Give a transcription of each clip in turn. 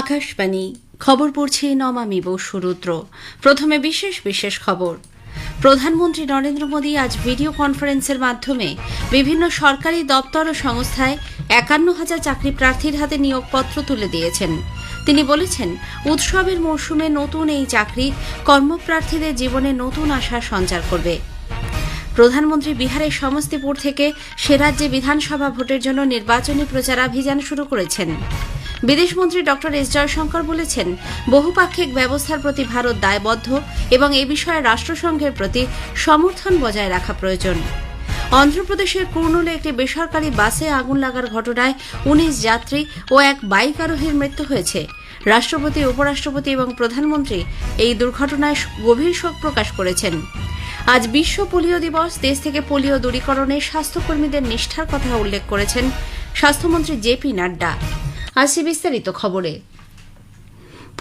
আকাশবাণী, খবর পড়ছি নমামি বসুরুদ্র প্রথমে বিশেষ বিশেষ খবর। প্রধানমন্ত্রী নরেন্দ্র মোদী আজ ভিডিও কনফারেন্সের মাধ্যমে বিভিন্ন সরকারি দপ্তর ও সংস্থায় একান্ন হাজার চাকরি প্রার্থীর হাতে নিয়োগপত্র তুলে দিয়েছেন। তিনি বলেছেন, উৎসবের মরশুমে নতুন এই চাকরি কর্মপ্রার্থীদের জীবনে নতুন আশার সঞ্চার করবে। প্রধানমন্ত্রী বিহারের সমস্তিপুর থেকে সে রাজ্যে বিধানসভা ভোটের জন্য নির্বাচনী প্রচারাভিযান শুরু করেছেন। বিদেশমন্ত্রী ড এস জয়শঙ্কর বলেছেন, বহুপাক্ষিক ব্যবস্থার প্রতি ভারত দায়বদ্ধ এবং এ বিষয়ে রাষ্ট্রসংঘের প্রতি সমর্থন বজায় রাখা প্রয়োজন। অন্ধ্রপ্রদেশের কুর্নুলে একটি বেসরকারি বাসে আগুন লাগার ঘটনায় উনিশ যাত্রী ও এক বাইক আরোহীর মৃত্যু হয়েছে। রাষ্ট্রপতি, উপরাষ্ট্রপতি এবং প্রধানমন্ত্রী এই দুর্ঘটনায় গভীর শোক প্রকাশ করেছেন। আজ বিশ্ব পোলিও দিবস। দেশ থেকে পোলিও দূরীকরণে স্বাস্থ্যকর্মীদের নিষ্ঠার কথা উল্লেখ করেছেন স্বাস্থ্যমন্ত্রী জেপি নাড্ডা। আসি বিস্তারিত খবরে।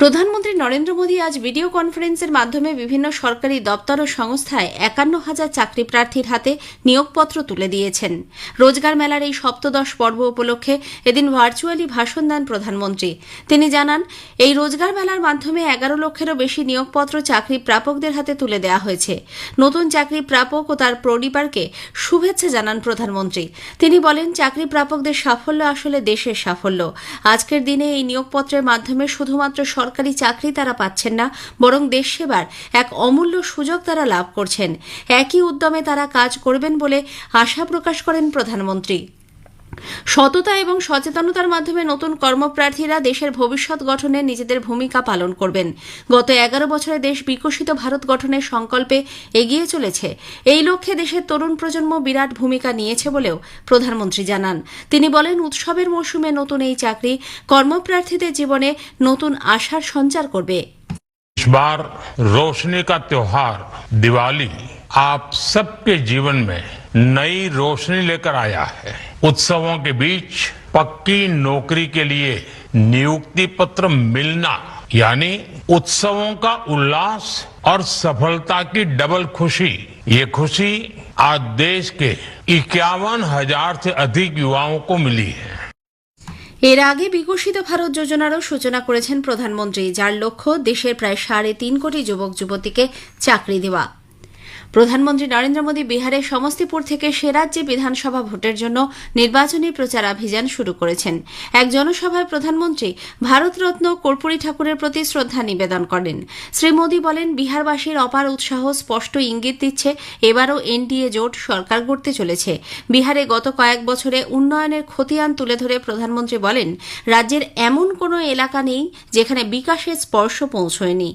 প্রধানমন্ত্রী নরেন্দ্র মোদী আজ ভিডিও কনফারেন্সের মাধ্যমে বিভিন্ন সরকারি দপ্তর ও সংস্থায় একান্ন হাজার চাকরি প্রার্থীর হাতে নিয়োগপত্র তুলে দিয়েছেন। রোজগার মেলার এই সপ্তদশ পর্ব উপলক্ষে এদিন ভার্চুয়ালি ভাষণ দেন প্রধানমন্ত্রী। তিনি জানান, এই রোজগার মেলার মাধ্যমে এগারো লক্ষেরও বেশি নিয়োগপত্র চাকরি প্রাপকদের হাতে তুলে দেওয়া হয়েছে। নতুন চাকরি প্রাপক ও তার পরিবারকে শুভেচ্ছা জানান প্রধানমন্ত্রী। তিনি বলেন, চাকরি প্রাপকদের সাফল্য আসলে দেশের সাফল্য। আজকের দিনে এই নিয়োগপত্রের মাধ্যমে শুধুমাত্র সরকারি চাকরি তারা পাচ্ছেন না, বরং দেশ সেবার এক অমূল্য সুযোগ তারা লাভ করছেন। একই উদ্যমে তারা কাজ করবেন বলে আশা প্রকাশ করেন প্রধানমন্ত্রী। সততা এবং সচেতনতার মাধ্যমে নতুন কর্মপ্রার্থীরা দেশের ভবিষ্যৎ গঠনে নিজেদের ভূমিকা পালন করবেন গত এগারো বছরে দেশ বিকশিত ভারত গঠনের সংকল্পে এগিয়ে চলেছে এই লক্ষ্যে দেশের তরুণ প্রজন্ম বিরাট ভূমিকা নিয়েছে বলেও প্রধানমন্ত্রী জানান তিনি বলেন উৎসবের মৌসুমে নতুন এই চাকরি কর্মপ্রার্থীদের জীবনে নতুন আশার সঞ্চার করবে इस बार रोशनी का त्योहार दिवाली आप सबके जीवन में नई रोशनी लेकर आया है उत्सवों के बीच पक्की नौकरी के लिए नियुक्ति पत्र मिलना यानी उत्सवों का उल्लास और सफलता की डबल खुशी ये खुशी आज देश के इक्यावन हजार से अधिक युवाओं को मिली है এর আগে বিকশিত ভারত যোজনারও সূচনা করেছেন প্রধানমন্ত্রী যার লক্ষ্য দেশের প্রায় সাড়ে তিন কোটি যুবক যুবতীকে চাকরি দেওয়া প্রধানমন্ত্রী নরেন্দ্র মোদী বিহারের সমস্তিপুর থেকে সে রাজ্যে বিধানসভা ভোটের জন্য নির্বাচনী প্রচারাভিযান শুরু করেছেন। এক জনসভায় প্রধানমন্ত্রী ভারতরত্ন কর্পূরী ঠাকুরের প্রতি শ্রদ্ধা নিবেদন করেন। শ্রী মোদী বলেন, বিহারবাসীর অপার উৎসাহ স্পষ্ট ইঙ্গিত দিচ্ছে, এবারও এনডিএ জোট সরকার গড়তে চলেছে। বিহারে গত কয়েক বছরে উন্নয়নের খতিয়ান তুলে ধরে প্রধানমন্ত্রী বলেন, রাজ্যের এমন কোনো এলাকা নেই যেখানে বিকাশের স্পর্শ পৌঁছয়নি।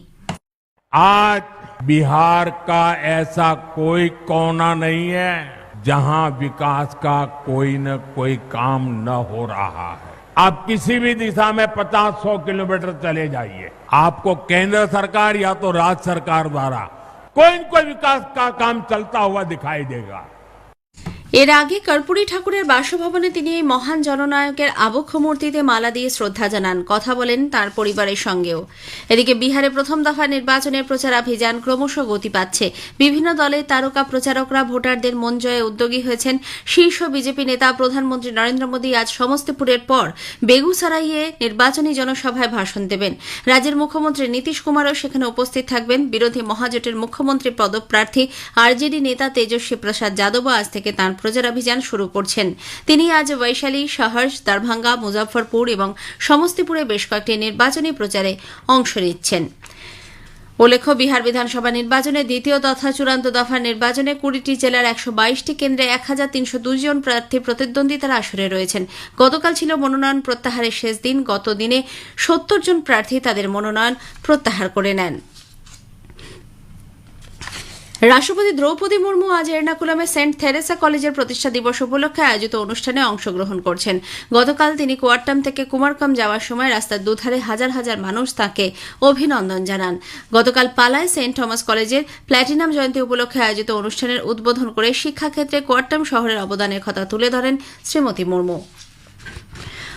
आज बिहार का ऐसा कोई कोना नहीं है जहाँ विकास का कोई न कोई काम न हो रहा है। आप किसी भी दिशा में 50-100 किलोमीटर चले जाइए। आपको केंद्र सरकार या तो राज्य सरकार द्वारा कोई न कोई विकास का काम चलता हुआ दिखाई देगा। এর আগে কর্পূরী ঠাকুরের বাসভবনে তিনি এই মহান জননায়কের আবক্ষ মূর্তিতে মালা দিয়ে শ্রদ্ধা জানান। কথা বলেন তার পরিবারের সঙ্গেও। এদিকে বিহারে প্রথম দফা নির্বাচনের প্রচারাভিযান ক্রমশ গতি পাচ্ছে। বিভিন্ন দলের তারকা প্রচারকরা ভোটারদের মন জয়ে উদ্যোগী হয়েছেন। শীর্ষ বিজেপি নেতা প্রধানমন্ত্রী নরেন্দ্র মোদী আজ সমস্তিপুরের পর বেগুসারাইয়ে নির্বাচনী জনসভায় ভাষণ দেবেন। রাজ্যের মুখ্যমন্ত্রী নীতিশ কুমারও সেখানে উপস্থিত থাকবেন। বিরোধী মহাজোটের মুখ্যমন্ত্রী পদপ্রার্থী আরজেডি নেতা তেজস্বী প্রসাদ যাদবও আজ থেকে তাঁর প্রচারাভিযান শুরু করছেন। তিনি আজ বৈশালী সহর্ষ দরভাঙ্গা, মুজফ্ফরপুর এবং সমস্তিপুরে বেশ কয়েকটি নির্বাচনী প্রচারে অংশ নিচ্ছেন। উল্লেখ্য, বিহার বিধানসভা নির্বাচনে দ্বিতীয় তথা চূড়ান্ত দফার নির্বাচনে কুড়িটি জেলার একশো বাইশটি কেন্দ্রে এক হাজার তিনশো দুই জন প্রার্থী প্রতিদ্বন্দ্বিতার আসরে রয়েছেন। গতকাল ছিল মনোনয়ন প্রত্যাহারের শেষ দিন। গত দিনে সত্তর জন প্রার্থী তাদের মনোনয়ন প্রত্যাহার করে নেন। রাষ্ট্রপতি দ্রৌপদী মুর্মু আজ এর্নাকুলামে সেন্ট থেরেসা কলেজের প্রতিষ্ঠা দিবস উপলক্ষে আয়োজিত অনুষ্ঠানে অংশগ্রহণ করছেন। গতকাল তিনি কোয়াট্টাম থেকে কুমারকাম যাওয়ার সময় রাস্তার দুধারে হাজার হাজার মানুষ তাকে অভিনন্দন জানান। গতকাল পালায় সেন্ট থমাস কলেজের প্ল্যাটিনাম জয়ন্তী উপলক্ষে আয়োজিত অনুষ্ঠানের উদ্বোধন করে শিক্ষাক্ষেত্রে কোয়াট্টাম শহরের অবদানের কথা তুলে ধরেন শ্রীমতী মুর্মু।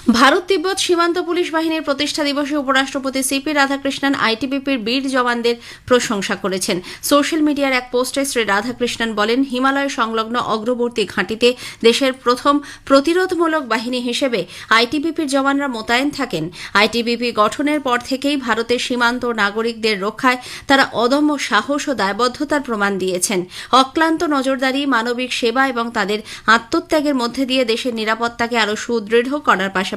ভারত তিব্বত সীমান্ত পুলিশ বাহিনীর প্রতিষ্ঠা দিবসে উপরাষ্ট্রপতি সিপি রাধাকৃষ্ণন আইটিবিপির বীর জওয়ানদের প্রশংসা করেছেন। সোশ্যাল মিডিয়ার এক পোস্টে শ্রী রাধাকৃষ্ণন বলেন, হিমালয় সংলগ্ন অগ্রবর্তী ঘাঁটিতে দেশের প্রথম প্রতিরোধমূলক বাহিনী হিসেবে আইটিবিপির জওয়ানরা মোতায়েন থাকেন। আইটিবিপি গঠনের পর থেকেই ভারতের সীমান্ত নাগরিকদের রক্ষায় তারা অদম্য সাহস ও দায়বদ্ধতার প্রমাণ দিয়েছেন। অক্লান্ত নজরদারি, মানবিক সেবা এবং তাদের আত্মত্যাগের মধ্যে দিয়ে দেশের নিরাপত্তাকে আরও সুদৃঢ় করার পাশাপাশি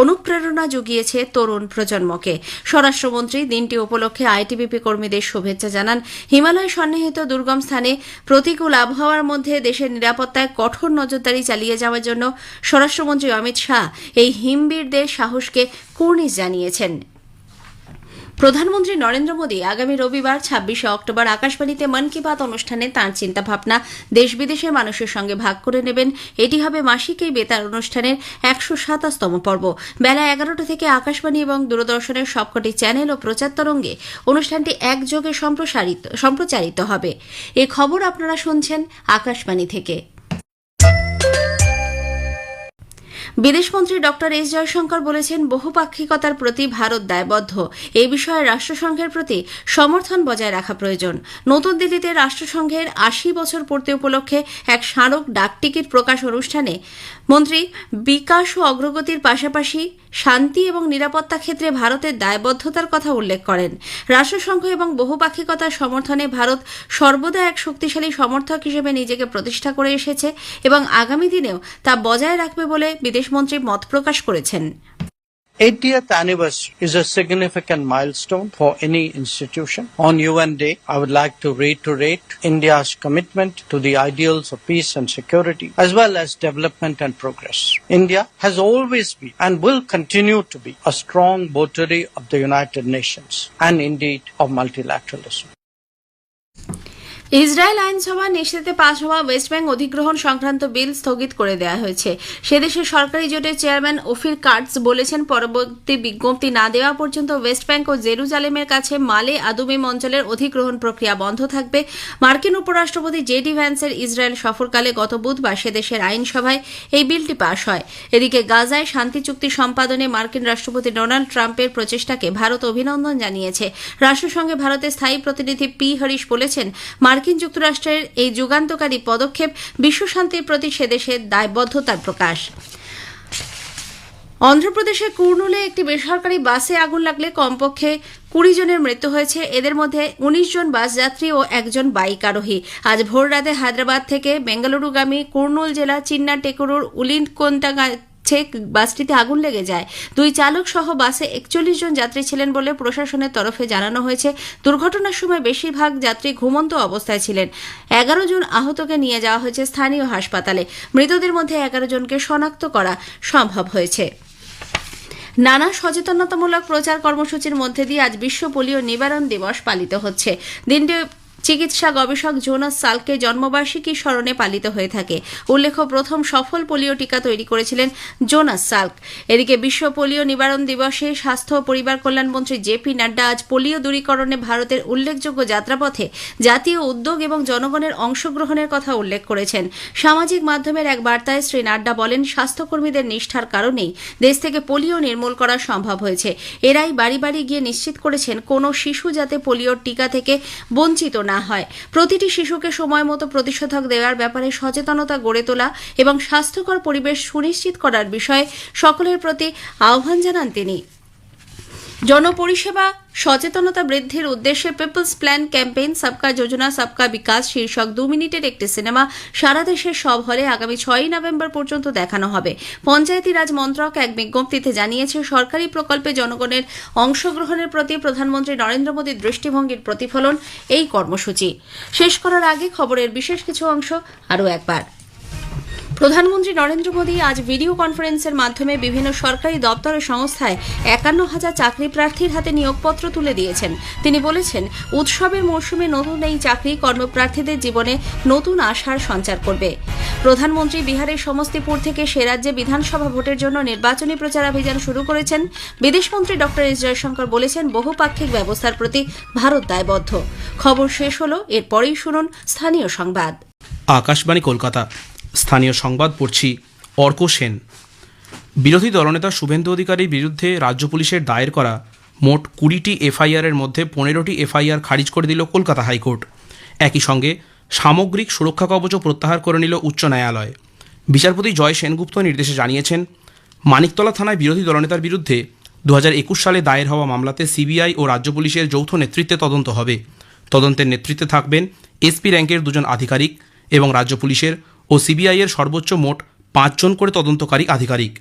অনুপ্রেরণা জুগিয়েছে তরুণ প্রজন্মকে। স্বরাষ্ট্রমন্ত্রী দিনটি উপলক্ষে আইটিবিপি কর্মীদের শুভেচ্ছা জানান। হিমালয় সন্নিহিত দুর্গম স্থানে প্রতিকূল আবহাওয়ার মধ্যে দেশের নিরাপত্তায় কঠোর নজরদারি চালিয়ে যাওয়ার জন্য স্বরাষ্ট্রমন্ত্রী অমিত শাহ এই হিমবীরদের সাহসকে কুর্নিশ জানিয়েছেন। প্রধানমন্ত্রী নরেন্দ্র মোদী আগামী রবিবার, ছাব্বিশে অক্টোবর আকাশবাণীতে মন কি বাত অনুষ্ঠানে তাঁর চিন্তাভাবনা দেশ বিদেশের মানুষের সঙ্গে ভাগ করে নেবেন। এটি হবে মাসিক এই বেতার অনুষ্ঠানের একশো সাতাশতম পর্ব। বেলা এগারোটা থেকে আকাশবাণী এবং দূরদর্শনের সবকটি চ্যানেল ও প্রচার তরঙ্গে অনুষ্ঠানটি একযোগে সম্প্রসারিত, সম্প্রচারিত হবে। এ খবর আপনারা শুনছেন আকাশবাণী থেকে। বিদেশমন্ত্রী ডক্টর এস জয়শঙ্কর বলেছেন, বহুপাক্ষিকতার প্রতি ভারত দায়বদ্ধ। এই বিষয়ে রাষ্ট্রসংঘের প্রতি সমর্থন বজায় রাখা প্রয়োজন। নতুন দিল্লিতে রাষ্ট্রসংঘের আশি বছর পূর্তি উপলক্ষে এক স্মারক ডাকটিকিট প্রকাশ অনুষ্ঠানে মন্ত্রী বিকাশ ও অগ্রগতির পাশাপাশি শান্তি এবং নিরাপত্তা ক্ষেত্রে ভারতের দায়বদ্ধতার কথা উল্লেখ করেন। রাষ্ট্রসংঘ এবং বহুপাক্ষিকতার সমর্থনে ভারত সর্বদা এক শক্তিশালী সমর্থক হিসেবে নিজেকে প্রতিষ্ঠা করে এসেছে এবং আগামী দিনেও তা বজায় রাখবে বলে বিদেশমন্ত্রী মত প্রকাশ করেছেন 80th anniversary is a significant milestone for any institution. On UN Day, I would like to reiterate India's commitment to the ideals of peace and security, as well as development and progress. India has always been and will continue to be a strong votary of the United Nations and indeed of multilateralism. Israel আইনসভা নিষেধে পাশ হওয়া West bank অধিগ্রহণ সংক্রান্ত বিল স্থগিত করে দেওয়া হয়েছে। সে দেশের সরকারি জোটের চেয়ারম্যান ওফির কার্টস বলেছেন, পরবর্তী বিজ্ঞপ্তি না দেওয়া পর্যন্ত ওয়েস্ট ব্যাংক ও জেরুজালেমের কাছে মালে আদুমিম অঞ্চলের অধিগ্রহণ প্রক্রিয়া বন্ধ থাকবে। মার্কিন উপরাষ্ট্রপতি জেডি ভ্যান্সের ইসরায়েল সফরকালে গত বুধবার সে দেশের আইনসভায় এই বিলটি পাশ হয়। এদিকে গাজায় শান্তি চুক্তি সম্পাদনে মার্কিন রাষ্ট্রপতি ডোনাল্ড ট্রাম্পের প্রচেষ্টাকে ভারত অভিনন্দন জানিয়েছে। রাষ্ট্রসংঘে ভারতের স্থায়ী প্রতিনিধি পি হরিশ বলেছেন মার্কিন যুক্তরাষ্ট্রের এই যুগান্তকারী পদক্ষেপ বিশ্বশান্তির প্রতি সে দেশের দায়বদ্ধতার প্রকাশ। অন্ধ্রপ্রদেশের কুর্নুলে একটি বেসরকারি বাসে আগুন লাগলে কমপক্ষে কুড়ি জনের মৃত্যু হয়েছে। এদের মধ্যে উনিশ জন বাস যাত্রী ও একজন বাইক আরোহী। আজ ভোর রাতে হায়দ্রাবাদ থেকে বেঙ্গালুরুগামী কুর্নুল জেলা চিন্না টেকুরুর উলিনকোন্তা কাছে বাসটিতে আগুন লেগে যায়। দুই চালক সহ বাসে একচল্লিশ জন যাত্রী ছিলেন বলে প্রশাসনের তরফে জানানো হয়েছে। দুর্ঘটনার সময় বেশিরভাগ যাত্রী ঘুমন্ত অবস্থায় ছিলেন। এগারো জন আহতকে নিয়ে যাওয়া হয়েছে স্থানীয় হাসপাতালে। মৃতদের মধ্যে এগারো জনকে শনাক্ত করা সম্ভব হয়েছে। নানা সচেতনতামূলক প্রচার কর্মসূচির মধ্যে দিয়ে আজ বিশ্ব পোলিও নিবারণ দিবস পালিত হচ্ছে। দিনটি চিকিৎসা গবেষক জোনাস সালকে জন্মবার্ষিকী স্মরণে পালিত হয়ে থাকে। উল্লেখ্য, প্রথম সফল পোলিও টিকা তৈরি করেছিলেন জোনাস সাল্ক। এদিকে বিশ্ব পোলিও নিবারণ দিবসে স্বাস্থ্য ও পরিবার কল্যাণমন্ত্রী জেপি নাড্ডা আজ পোলিও দূরীকরণে ভারতের উল্লেখযোগ্য যাত্রাপথে জাতীয় উদ্যোগ এবং জনগণের অংশগ্রহণের কথা উল্লেখ করেছেন। সামাজিক মাধ্যমের এক বার্তায় শ্রী নাড্ডা বলেন, স্বাস্থ্যকর্মীদের নিষ্ঠার কারণেই দেশ থেকে পোলিও নির্মূল করা সম্ভব হয়েছে। এরাই বাড়ি বাড়ি গিয়ে নিশ্চিত করেছেন, কোনো শিশু যাতে পোলিওর টিকা থেকে বঞ্চিত না হয়। প্রতিটি শিশুকে সময় মতো প্রতিষেধক দেওয়ার ব্যাপারে সচেতনতা গড়ে তোলা এবং স্বাস্থ্যকর পরিবেশ সুনিশ্চিত করার বিষয়ে সকলের প্রতি আহ্বান জানান তিনি। জনপরিষেবা সচেতনতা বৃদ্ধির উদ্দেশ্যে পিপলস প্ল্যান ক্যাম্পেইন সবকা যোজনা, সবকা বিকাশ শীর্ষক দু মিনিটের একটি সিনেমা সারা দেশের সব হলে আগামী ছয়ই নভেম্বর পর্যন্ত দেখানো হবে। পঞ্চায়েতি রাজ মন্ত্রক এক বিজ্ঞপ্তিতে জানিয়েছে, সরকারি প্রকল্পে জনগণের অংশগ্রহণের প্রতি প্রধানমন্ত্রী নরেন্দ্র মোদীর দৃষ্টিভঙ্গির প্রতিফলন এই কর্মসূচি। শেষ করার আগে খবরের বিশেষ কিছু অংশ আরও একবার। প্রধানমন্ত্রী নরেন্দ্র মোদী আজ ভিডিও কনফারেন্সের মাধ্যমে বিভিন্ন সরকারি দপ্তর ও সংস্থায় একান্ন হাজার চাকরি প্রার্থীর হাতে নিয়োগপত্র তুলে দিয়েছেন। তিনি বলেছেন, উৎসবের মরশুমে নতুন এই চাকরি কর্মপ্রার্থীদের জীবনে নতুন আশার সঞ্চার করবে। প্রধানমন্ত্রী বিহারের সমস্তিপুর থেকে সে রাজ্যে বিধানসভা ভোটের জন্য নির্বাচনী প্রচারাভিযান শুরু করেছেন। বিদেশমন্ত্রী ডক্টর এস জয়শঙ্কর বলেছেন, বহুপাক্ষিক ব্যবস্থার প্রতি ভারত দায়বদ্ধ। খবর শেষ হল, এরপরেই শুনুন স্থানীয় সংবাদ। আকাশবাণী কলকাতা। স্থানীয় সংবাদ পড়ছি অর্ক সেন। বিরোধী দলনেতা শুভেন্দু অধিকারীর বিরুদ্ধে রাজ্য পুলিশের দায়ের করা মোট কুড়িটি এফআইআরের মধ্যে পনেরোটি এফআইআর খারিজ করে দিল কলকাতা হাইকোর্ট। একই সঙ্গে সামগ্রিক সুরক্ষা কবচও প্রত্যাহার করে নিল উচ্চ ন্যায়ালয়। বিচারপতি জয় সেনগুপ্ত নির্দেশে জানিয়েছেন, মানিকতলা থানায় বিরোধী দলনেতার বিরুদ্ধে দু হাজার একুশ সালে দায়ের হওয়া মামলাতে সিবিআই ও রাজ্য পুলিশের যৌথ নেতৃত্বে তদন্ত হবে। তদন্তের নেতৃত্বে থাকবেন এসপি র্যাঙ্কের দুজন আধিকারিক এবং রাজ্য পুলিশের সিবিআইয়ের সর্বোচ্চ মোট পাঁচজন করে তদন্তকারী আধিকারিক।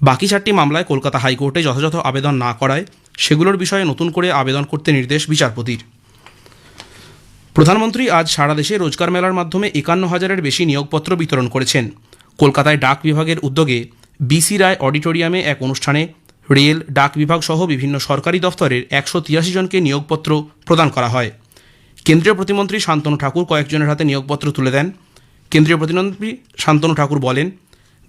বাকি চারটি মামলায় কলকাতা হাইকোর্টে যথাযথ আবেদন না করায় সেগুলোর বিষয়ে নতুন করে আবেদন করতে নির্দেশ বিচারপতির। প্রধানমন্ত্রী আজ সারা দেশে রোজগার মেলার মাধ্যমে একান্ন হাজারের বেশি নিয়োগপত্র বিতরণ করেছেন। কলকাতায় ডাক বিভাগের উদ্যোগে বিসি রায় অডিটোরিয়ামে এক অনুষ্ঠানে রেল, ডাক বিভাগ সহ বিভিন্ন সরকারি দফতরের একশো তিরাশি জনকে নিয়োগপত্র প্রদান করা হয়। কেন্দ্রীয় প্রতিমন্ত্রী শান্তনু ঠাকুর কয়েকজনের হাতে নিয়োগপত্র তুলে দেন। কেন্দ্রীয় প্রতিমন্ত্রী শান্তনু ঠাকুর বলেন,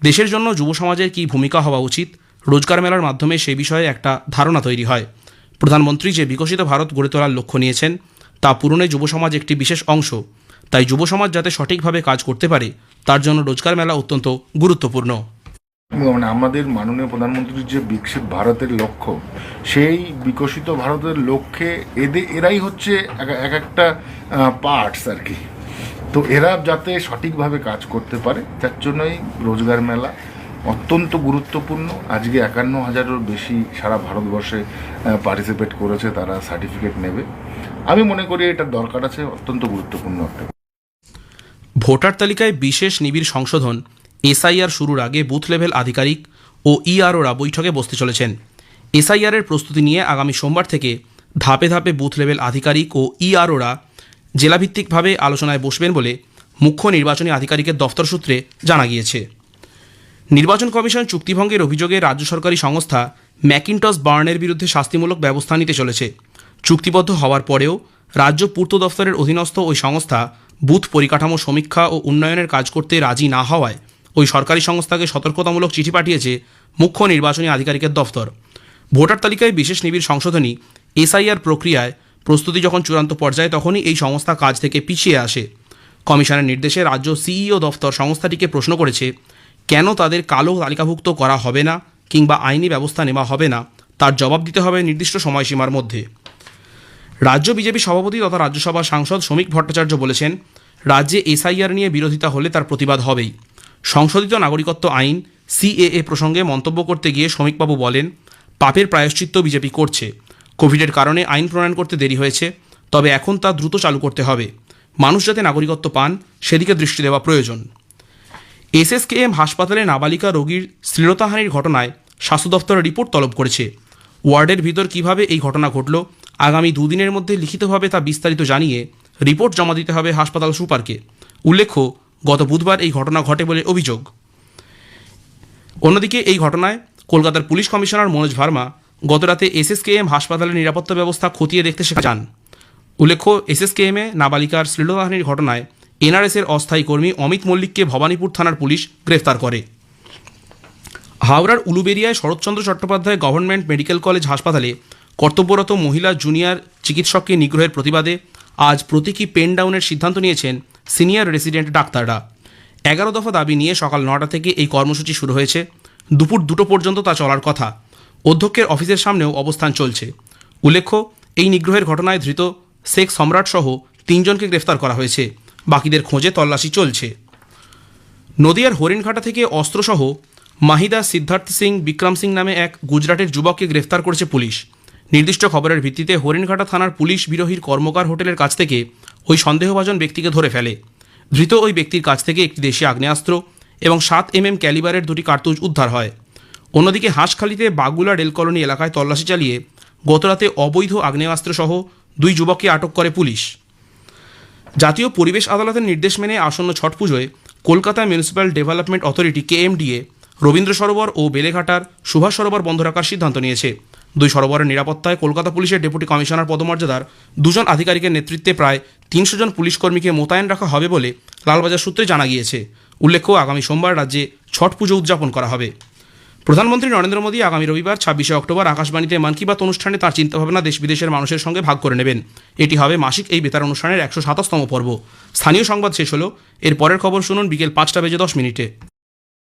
দেশের জন্য যুব সমাজের কী ভূমিকা হওয়া উচিত? রোজগার মেলার মাধ্যমে সে বিষয়ে একটা ধারণা তৈরি হয়। প্রধানমন্ত্রী যে বিকশিত ভারত গড়ে তোলার লক্ষ্য নিয়েছেন, তা পূরণে যুব সমাজ একটি বিশেষ অংশ। তাই যুব সমাজ যাতে সঠিকভাবে কাজ করতে পারে, তার জন্য রোজগার মেলা অত্যন্ত গুরুত্বপূর্ণ। মানে আমাদের মাননীয় প্রধানমন্ত্রীর যে বিকশিত ভারতের লক্ষ্য, সেই বিকশিত ভারতের লক্ষ্যে এদের এরাই হচ্ছে এক- এক একটা পার্টস আর কি। তো এরা যাতে সঠিকভাবে কাজ করতে পারে, তার জন্যই রোজগার মেলা অত্যন্ত গুরুত্বপূর্ণ। আজকে একান্ন হাজারেরও বেশি সারা ভারতবর্ষে পার্টিসিপেট করেছে, তারা সার্টিফিকেট নেবে। আমি মনে করি এটার দরকার আছে, অত্যন্ত গুরুত্বপূর্ণ একটা। ভোটার তালিকায় বিশেষ নিবিড় সংশোধন, এসআইআর শুরুর আগে বুথ লেভেল আধিকারিক ও ইআরওরা বৈঠকে বসতে চলেছেন। এসআইআরের প্রস্তুতি নিয়ে আগামী সোমবার থেকে ধাপে ধাপে বুথ লেভেল আধিকারিক ও ইআরওরা জেলাভিত্তিকভাবে আলোচনায় বসবেন বলে মুখ্য নির্বাচনী আধিকারিকের দফতর সূত্রে জানা গিয়েছে। নির্বাচন কমিশন চুক্তিভঙ্গের অভিযোগে রাজ্য সরকারি সংস্থা ম্যাকিনটস বার্নের বিরুদ্ধে শাস্তিমূলক ব্যবস্থা নিতে চলেছে। চুক্তিবদ্ধ হওয়ার পরেও রাজ্য পূর্ত দফতরের অধীনস্থ ওই সংস্থা বুথ পরিকাঠামো সমীক্ষা ও উন্নয়নের কাজ করতে রাজি না হওয়ায় ওই সরকারি সংস্থাকে সতর্কতামূলক চিঠি পাঠিয়েছে মুখ্য নির্বাচনী আধিকারিকের দফতর। ভোটার তালিকায় বিশেষ নিবিড় সংশোধনী এসআইআর প্রক্রিয়ায় প্রস্তুতি যখন চূড়ান্ত পর্যায়ে, তখনই এই সংস্থা কাজ থেকে পিছিয়ে আসে। কমিশনের নির্দেশে রাজ্য সিইও দফতর সংস্থাটিকে প্রশ্ন করেছে, কেন তাদের কালো তালিকাভুক্ত করা হবে না কিংবা আইনি ব্যবস্থা নেওয়া হবে না? তার জবাব দিতে হবে নির্দিষ্ট সময়সীমার মধ্যে। রাজ্য বিজেপি সভাপতি তথা রাজ্যসভা সাংসদ শ্রমিক ভট্টাচার্য বলেছেন, রাজ্যে এসআইআর নিয়ে বিরোধিতা হলে তার প্রতিবাদ হবেই। সংশোধিত নাগরিকত্ব আইন, সিএএ প্রসঙ্গে মন্তব্য করতে গিয়ে শ্রমিকবাবু বলেন, পাপের প্রায়শ্চিত্ত বিজেপি করছে। কোভিডের কারণে আইন প্রণয়ন করতে দেরি হয়েছে, তবে এখন তা দ্রুত চালু করতে হবে। মানুষ যাতে নাগরিকত্ব পান, সেদিকে দৃষ্টি দেওয়া প্রয়োজন। এসএসকেএম হাসপাতালে নাবালিকা রোগীর শ্লীলতাহানির ঘটনায় স্বাস্থ্য দপ্তরের রিপোর্ট তলব করেছে। ওয়ার্ডের ভিতর কীভাবে এই ঘটনা ঘটল, আগামী দুদিনের মধ্যে লিখিতভাবে তা বিস্তারিত জানিয়ে রিপোর্ট জমা দিতে হবে হাসপাতাল সুপারকে। উল্লেখ্য, গত বুধবার এই ঘটনা ঘটে বলে অভিযোগ। অন্যদিকে এই ঘটনায় কলকাতার পুলিশ কমিশনার মনোজ ভার্মা গতরাতে এসএসকেএম হাসপাতালের নিরাপত্তা ব্যবস্থা খতিয়ে দেখতে সেখানে যান। উল্লেখ্য, এসএসকেএমে নাবালিকার শ্লীলতাহানির ঘটনায় এনআরএসের অস্থায়ী কর্মী অমিত মল্লিককে ভবানীপুর থানার পুলিশ গ্রেফতার করে। হাওড়ার উলুবেরিয়ায় Saratchandra Chattopadhyay government medical college হাসপাতালে কর্তব্যরত মহিলা জুনিয়র চিকিৎসককে নিগ্রহের প্রতিবাদে আজ প্রতীকী পেন ডাউনের সিদ্ধান্ত নিয়েছেন সিনিয়র রেসিডেন্ট ডাক্তাররা। এগারো দফা দাবি নিয়ে সকাল নটা থেকে এই কর্মসূচি শুরু হয়েছে। দুপুর দুটো পর্যন্ত তা চলার কথা। অধ্যক্ষের অফিসের সামনেও অবস্থান চলছে। উল্লেখ্য, এই নিগ্রহের ঘটনায় ধৃত শেখ সম্রাট সহ তিনজনকে গ্রেফতার করা হয়েছে। বাকিদের খোঁজে তল্লাশি চলছে। নদিয়ার হরিণঘাটা থেকে অস্ত্রসহ মাহিদা সিদ্ধার্থ সিং বিক্রম সিং নামে এক গুজরাটের যুবককে গ্রেফতার করেছে পুলিশ। নির্দিষ্ট খবরের ভিত্তিতে হরিণঘাটা থানার পুলিশ বিরোহীর কর্মকার হোটেলের কাছ থেকে ওই সন্দেহভাজন ব্যক্তিকে ধরে ফেলে। ধৃত ওই ব্যক্তির কাছ থেকে একটি দেশি আগ্নেয়াস্ত্র এবং সাত এম এম ক্যালিবারের দুটি কার্তুজ উদ্ধার হয়। অন্যদিকে হাঁসখালিতে বাগুলা রেল কলোনি এলাকায় তল্লাশি চালিয়ে গতরাতে অবৈধ আগ্নেয়াস্ত্রসহ দুই যুবককে আটক করে পুলিশ। জাতীয় পরিবেশ আদালতের নির্দেশ মেনে আসন্ন ছট পুজোয় Kolkata municipal development authority KMDA Rabindra Sarobar ও বেলেঘাটার সুভাষ সরোবর বন্ধ রাখার সিদ্ধান্ত নিয়েছে। দুই সরোবরের নিরাপত্তায় কলকাতা পুলিশের ডেপুটি কমিশনার পদমর্যাদার দুজন আধিকারিকের নেতৃত্বে প্রায় তিনশো জন পুলিশ কর্মীকে মোতায়েন রাখা হবে বলে লালবাজার সূত্রে জানা গিয়েছে। উল্লেখ্য, আগামী সোমবার রাজ্যে ছট পুজো উদযাপন করা হবে। প্রধানমন্ত্রী নরেন্দ্র মোদী আগামী রবিবার, ছাব্বিশে অক্টোবর আকাশবাণীতে মন কি বাত অনুষ্ঠানে তাঁর চিন্তাভাবনা দেশ বিদেশের মানুষের সঙ্গে ভাগ করে নেবেন। এটি হবে মাসিক এই বেতার অনুষ্ঠানের একশো সাতাশতম পর্ব। স্থানীয় সংবাদ শেষ হলো। এর পরের খবর শুনুন বিকেল পাঁচটা বেজে দশ মিনিটে।